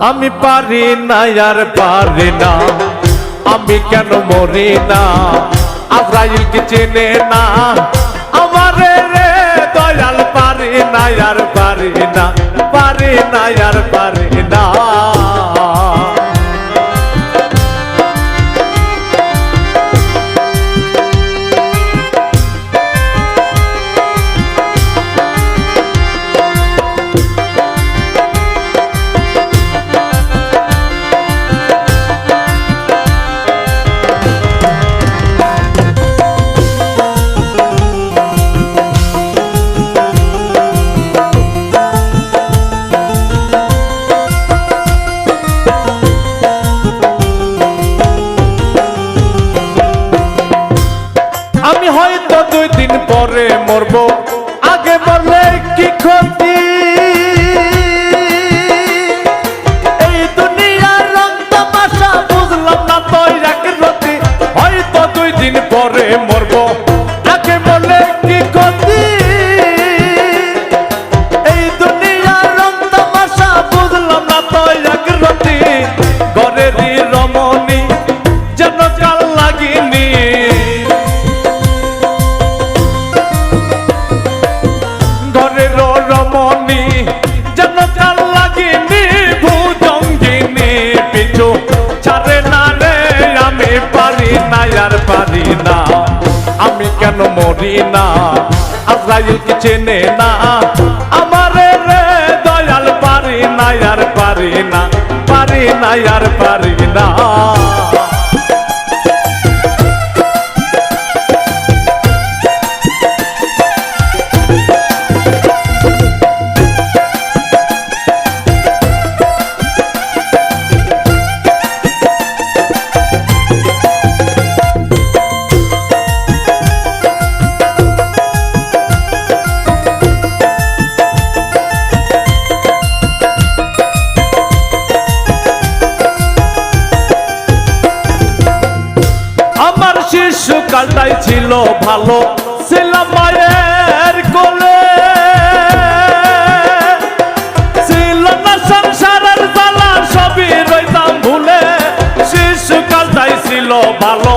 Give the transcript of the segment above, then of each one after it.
আমি পারি না আর পারি না। আমি কেন মরি না? আজরাইল কি চেনে না? আমারে রে দয়াল, পারি না আর পারি না। পারি না আর পারি মরবো আগে বললে কি ক্ষতি? এই দুনিয়ার রং তামাশা বুঝলাম না তোর এক রতি। হয়তো দুই দিন পরে মরবো। আগে বলে কি রমণী যেন কাল লাগিনি ভুজঙ্গিনী পিছু ছাড়ে না রে, আমি পারি না, আর পারি না। আমি কেন মরি না? আজরাইল কি চেনে না? আমারে রে, দয়াল পারি না, আর পারি না। পারি না, আর পারি না। শিশুকালটাই ছিল ভালো। ছিলাম মায়ের কোলে। ছিল না সংসারের জ্বালা, সবই রইতাম ভুলে। শিশুকালটাই ছিল ভালো।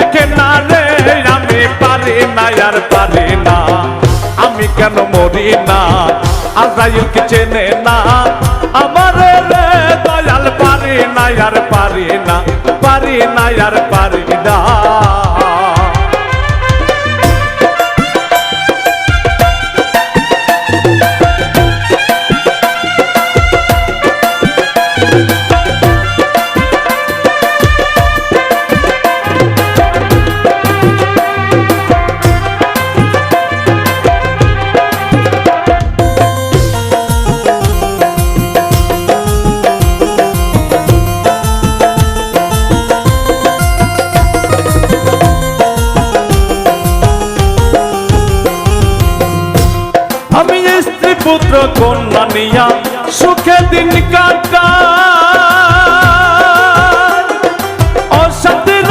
দেখে না রে, আমি পারি না, আর পারি না। আমি কেন মরি না? আজরাইল কি চেনে না? আমার রে, দয়াল পারি না, আর পারি না পারি না, আর আমি স্ত্রী পুত্র কন্যা নিয়া সুখে দিন কাটা অশান্তির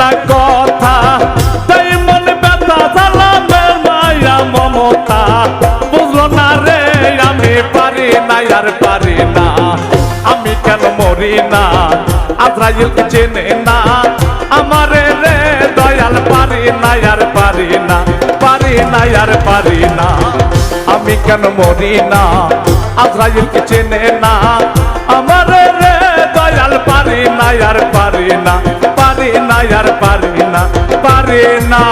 না কথা। তাই মন ব্যথা সালামের মায়া মমতা। বুঝলো না রে, আমি পারি না, আর পারি না। আমি কেন মরি না? আজরাইলকে চেনে না। আমারে রে, দয়াল পারি না, আর পারি না। পারি না, আর পারি না। আমি কেন মরি না? আজরাইলকে চেনে না। আর পারি না পারি না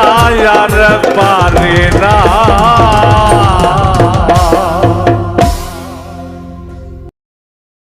আর পারি না।